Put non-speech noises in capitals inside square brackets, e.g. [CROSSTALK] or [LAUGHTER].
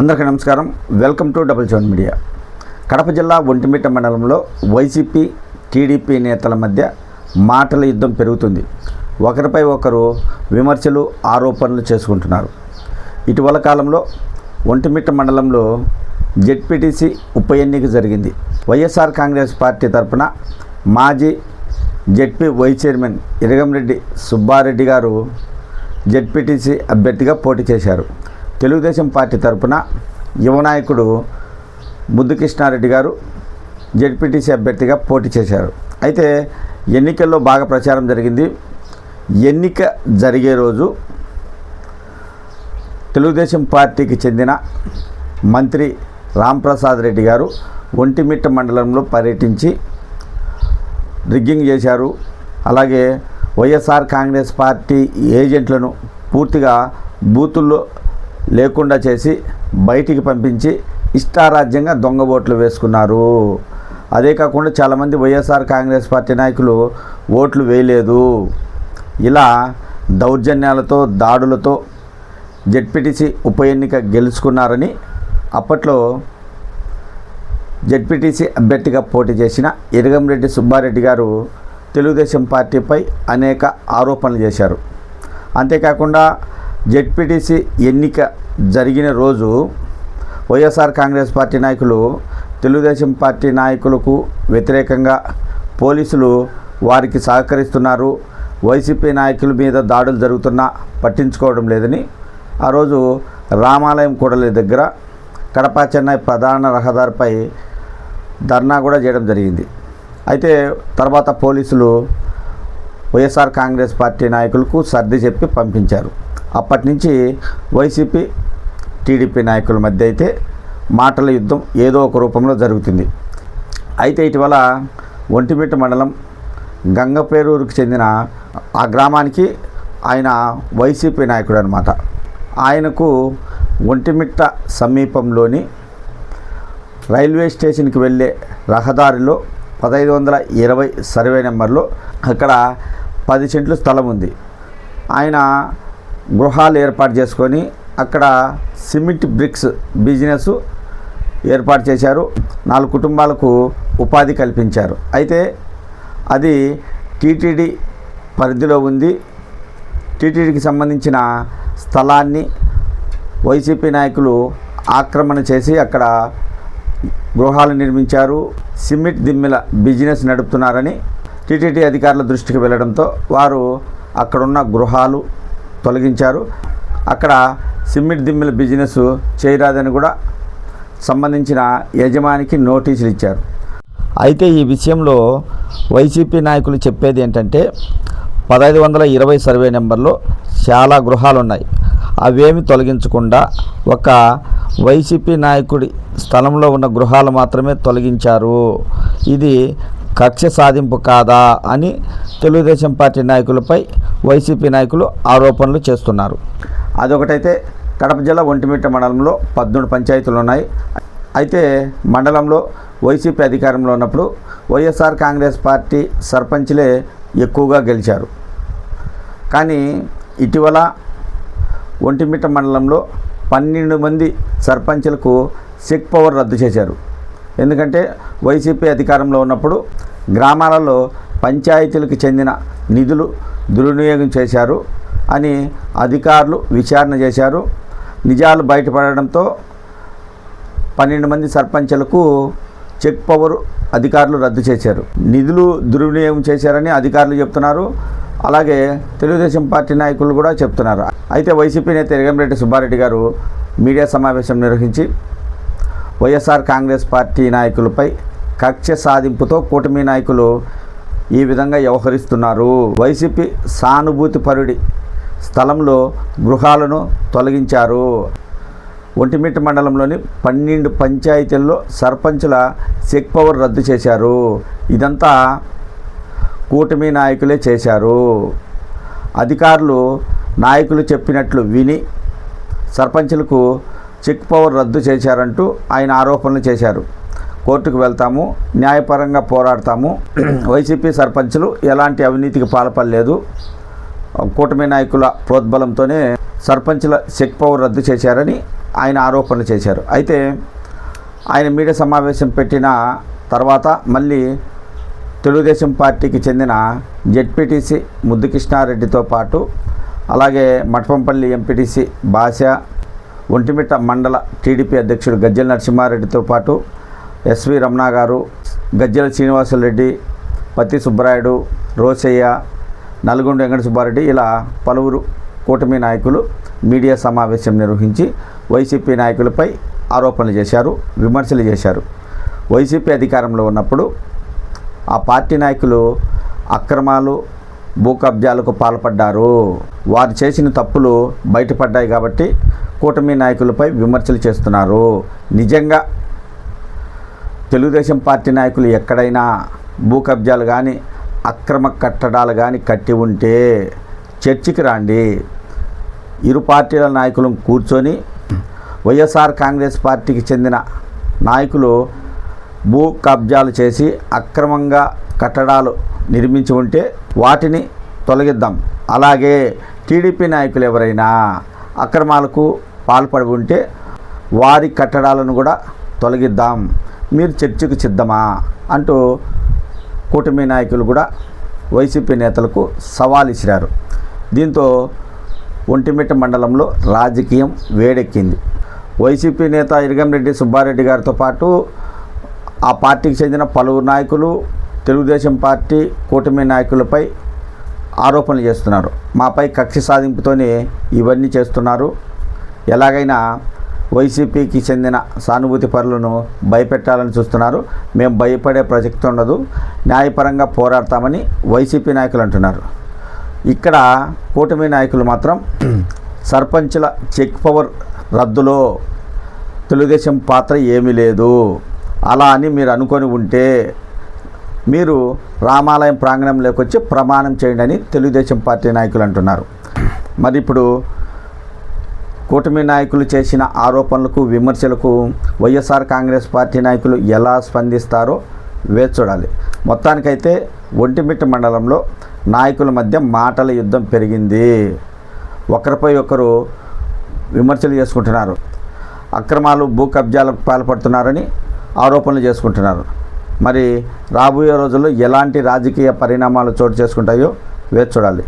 అందరికీ నమస్కారం. Welcome to double seven media. Kadapa జిల్లా ఒంటిమిట్ట మండలంలో వైసీపీ టీడీపీ నేతల మధ్య మాటల యుద్ధం పెరుగుతుంది. ఒకరిపై ఒకరు విమర్శలు ఆరోపణలు చేసుకుంటున్నారు. ఇటీవల కాలంలో ఒంటిమిట్ట మండలంలో జెడ్పీటీసీ ఉప ఎన్నిక జరిగింది. వైఎస్ఆర్ కాంగ్రెస్ పార్టీ తరఫున మాజీ ZP vice chairman Iragamreddy Subbareddy గారు జెడ్పీటీసీ అభ్యర్థిగా పోటీ చేశారు. తెలుగుదేశం పార్టీ తరపున యువ నాయకుడు ముద్దుకృష్ణారెడ్డి గారు జడ్పీటీసీ అభ్యర్థిగా పోటీ చేశారు. అయితే ఎన్నికల్లో బాగా ప్రచారం జరిగింది. ఎన్నిక జరిగే రోజు తెలుగుదేశం పార్టీకి చెందిన మంత్రి రాంప్రసాద్ రెడ్డి గారు ఒంటిమిట్ట మండలంలో పర్యటించి రిగ్గింగ్ చేశారు. అలాగే వైఎస్ఆర్ కాంగ్రెస్ పార్టీ ఏజెంట్లను పూర్తిగా బూతుల్లో లేకుండా చేసి బయటికి పంపించి ఇష్టారాజ్యంగా దొంగ ఓట్లు వేసుకున్నారు. అదే కాకుండా చాలామంది వైఎస్ఆర్ కాంగ్రెస్ పార్టీ నాయకులు ఓట్లు వేయలేదు. ఇలా దౌర్జన్యాలతో దాడులతో జడ్పీటీసీ ఉప ఎన్నిక గెలుచుకున్నారని అప్పట్లో జడ్పీటీసీ అభ్యర్థిగా పోటీ చేసిన ఇరగంరెడ్డి సుబ్బారెడ్డి గారు తెలుగుదేశం పార్టీపై అనేక ఆరోపణలు చేశారు. అంతేకాకుండా జెడ్పీటీసీ ఎన్నిక జరిగిన రోజు వైఎస్ఆర్ కాంగ్రెస్ పార్టీ నాయకులు తెలుగుదేశం పార్టీ నాయకులకు వ్యతిరేకంగా పోలీసులు వారికి సహకరిస్తున్నారు. వైసీపీ నాయకుల మీద దాడులు జరుగుతున్నా పట్టించుకోవడం లేదని ఆ రోజు రామాలయం కూడలి దగ్గర కడప చెన్నై ప్రధాన రహదారిపై ధర్నా కూడా చేయడం జరిగింది. అయితే తర్వాత పోలీసులు వైఎస్ఆర్ కాంగ్రెస్ పార్టీ నాయకులకు సర్ది చెప్పి పంపించారు. అప్పటి నుంచి వైసీపీ టీడీపీ నాయకుల మధ్య అయితే మాటల యుద్ధం ఏదో ఒక రూపంలో జరుగుతుంది. అయితే ఇటీవల ఒంటిమిట్ట మండలం గంగపేరూరుకు చెందిన ఆ గ్రామానికి ఆయన వైసీపీ నాయకుడు అనమాట ఆయనకు ఒంటిమిట్ట సమీపంలోని రైల్వే స్టేషన్కి వెళ్ళే రహదారిలో పదహైదు వందల ఇరవై సర్వే నెంబర్లో అక్కడ పది సెంట్లు స్థలం ఉంది. ఆయన గృహాలు ఏర్పాటు చేసుకొని అక్కడ సిమెంట్ బ్రిక్స్ బిజినెస్ ఏర్పాటు చేశారు. నాలుగు కుటుంబాలకు ఉపాధి కల్పించారు. అయితే అది టీటీడీ పరిధిలో ఉంది. టీటీడీకి సంబంధించిన స్థలాన్ని వైసీపీ నాయకులు ఆక్రమణ చేసి అక్కడ గృహాలు నిర్మించారు. సిమెంట్ దిమ్మెల బిజినెస్ నడుపుతున్నారని టీటీడీ అధికారుల దృష్టికి వెళ్ళడంతో వారు అక్కడున్న గృహాలు తొలగించారు. అక్కడ సిమెంట్ దిమ్మిల బిజినెస్ చేయరాదని కూడా సంబంధించిన యజమానికి నోటీసులు ఇచ్చారు. అయితే ఈ విషయంలో వైసీపీ నాయకులు చెప్పేది ఏంటంటే పదహైదు వందల ఇరవై సర్వే నెంబర్లో చాలా గృహాలు ఉన్నాయి అవేమి తొలగించకుండా ఒక వైసీపీ నాయకుడి స్థలంలో ఉన్న గృహాలు మాత్రమే తొలగించారు. ఇది కక్ష సాధింపు కాదా అని తెలుగుదేశం పార్టీ నాయకులపై వైసీపీ నాయకులు ఆరోపణలు చేస్తున్నారు. అదొకటైతే కడప జిల్లా ఒంటిమిట్ట మండలంలో పద్మూడు పంచాయతీలు ఉన్నాయి. అయితే మండలంలో వైసీపీ అధికారంలో ఉన్నప్పుడు వైఎస్ఆర్ కాంగ్రెస్ పార్టీ సర్పంచ్లే ఎక్కువగా గెలిచారు. కానీ ఇటీవల ఒంటిమిట్ట మండలంలో పన్నెండు మంది సర్పంచులకు చెక్ పవర్ రద్దు చేశారు. ఎందుకంటే వైసీపీ అధికారంలో ఉన్నప్పుడు గ్రామాలలో పంచాయతీలకు చెందిన నిధులు దుర్వినియోగం చేశారు అని అధికారులు విచారణ చేశారు. నిజాలు బయటపడడంతో పన్నెండు మంది సర్పంచులకు చెక్ పవర్ అధికారులు రద్దు చేశారు. నిధులు దుర్వినియోగం చేశారని అధికారులు చెప్తున్నారు. అలాగే తెలుగుదేశం పార్టీ నాయకులు కూడా చెప్తున్నారు. అయితే వైసీపీ నేత ఎరగంరెడ్డి సుబ్బారెడ్డి గారు మీడియా సమావేశం నిర్వహించి వైఎస్ఆర్ కాంగ్రెస్ పార్టీ నాయకులపై కక్ష సాధింపుతో కూటమి నాయకులు ఈ విధంగా వ్యవహరిస్తున్నారు. వైసీపీ సానుభూతి పరుడి స్థలంలో గృహాలను తొలగించారు. ఒంటిమిట్ట మండలంలోని పన్నెండు పంచాయతీల్లో సర్పంచుల చెక్ పవర్ రద్దు చేశారు. ఇదంతా కూటమి నాయకులే చేశారు. అధికారులు నాయకులు చెప్పినట్లు విని సర్పంచులకు చెక్ పవర్ రద్దు చేశారంటూ ఆయన ఆరోపణలు చేశారు. కోర్టుకు వెళ్తాము న్యాయపరంగా పోరాడతాము. [CLEARS THROAT] వైసీపీ సర్పంచులు ఎలాంటి అవినీతికి పాల్పడలేదు. కూటమి నాయకుల ప్రోద్బలంతోనే సర్పంచుల చెక్ పవర్ రద్దు చేశారని ఆయన ఆరోపణలు చేశారు. అయితే ఆయన మీడియా సమావేశం పెట్టిన తర్వాత మళ్ళీ తెలుగుదేశం పార్టీకి చెందిన జెడ్పీటీసీ ముద్దుకృష్ణారెడ్డితో పాటు అలాగే మఠపంపల్లి ఎంపీటీసీ భాష ఒంటిమిట్ట మండల టీడీపీ అధ్యక్షుడు గజ్జల నరసింహారెడ్డితో పాటు ఎస్వి రమణ గారు గజ్జల శ్రీనివాసరెడ్డి పత్తి సుబ్బరాయుడు రోసయ్య నల్గొండ వెంకట సుబ్బారెడ్డి ఇలా పలువురు కూటమి నాయకులు మీడియా సమావేశం నిర్వహించి వైసీపీ నాయకులపై ఆరోపణలు చేశారు విమర్శలు చేశారు. వైసీపీ అధికారంలో ఉన్నప్పుడు ఆ పార్టీ నాయకులు అక్రమాలు భూ కబ్జాలకు పాల్పడ్డారు. వారు చేసిన తప్పులు బయటపడ్డాయి కాబట్టి కూటమి నాయకులపై విమర్శలు చేస్తున్నారు. నిజంగా తెలుగుదేశం పార్టీ నాయకులు ఎక్కడైనా భూ కబ్జాలు కానీ అక్రమ కట్టడాలు కానీ కట్టి ఉంటే చర్చికి రండి. ఇరు పార్టీల నాయకులు కూర్చొని వైఎస్ఆర్ కాంగ్రెస్ పార్టీకి చెందిన నాయకులు భూ కబ్జాలు చేసి అక్రమంగా కట్టడాలు నిర్మించి ఉంటే వాటిని తొలగిద్దాం. అలాగే టీడీపీ నాయకులు ఎవరైనా అక్రమాలకు పాల్పడి ఉంటే వారి కట్టడాలను కూడా తొలగిద్దాం. మీరు చర్చకు సిద్ధమా? అంటూ కూటమి నాయకులు కూడా వైసీపీ నేతలకు సవాల్ ఇచ్చినారు దీంతో ఒంటిమిట్ట మండలంలో రాజకీయం వేడెక్కింది. వైసీపీ నేత ఇరగంరెడ్డి సుబ్బారెడ్డి గారితో పాటు ఆ పార్టీకి చెందిన పలువురు నాయకులు తెలుగుదేశం పార్టీ కూటమి నాయకులపై ఆరోపణలు చేస్తున్నారు. మాపై కక్ష సాధింపుతోనే ఇవన్నీ చేస్తున్నారు. ఎలాగైనా వైసీపీకి చెందిన సానుభూతి పరులను భయపెట్టాలని చూస్తున్నారు. మేము భయపడే ప్రసక్తి ఉండదు. న్యాయపరంగా పోరాడతామని వైసీపీ నాయకులు అంటున్నారు. ఇక్కడ కూటమి నాయకులు మాత్రం సర్పంచుల చెక్ పవర్ రద్దులో తెలుగుదేశం పాత్ర ఏమీ లేదు. అలా అని మీరు అనుకొని ఉంటే మీరు రామాలయం ప్రాంగణంలోకి వచ్చి ప్రమాణం చేయండి అని తెలుగుదేశం పార్టీ నాయకులు అంటున్నారు. మరి ఇప్పుడు కూటమి నాయకులు చేసిన ఆరోపణలకు విమర్శలకు వైఎస్ఆర్ కాంగ్రెస్ పార్టీ నాయకులు ఎలా స్పందిస్తారో వేచి చూడాలి. మొత్తానికైతే ఒంటిమిట్ట మండలంలో నాయకుల మధ్య మాటల యుద్ధం పెరిగింది. ఒకరిపై ఒకరు విమర్శలు చేసుకుంటున్నారు. అక్రమాలు భూ కబ్జాలకు పాల్పడుతున్నారని ఆరోపణలు చేసుకుంటున్నారు. మరి రాబోయే రోజుల్లో ఎలాంటి రాజకీయ పరిణామాలు చోటు చేసుకుంటాయో వేచి చూడాలి.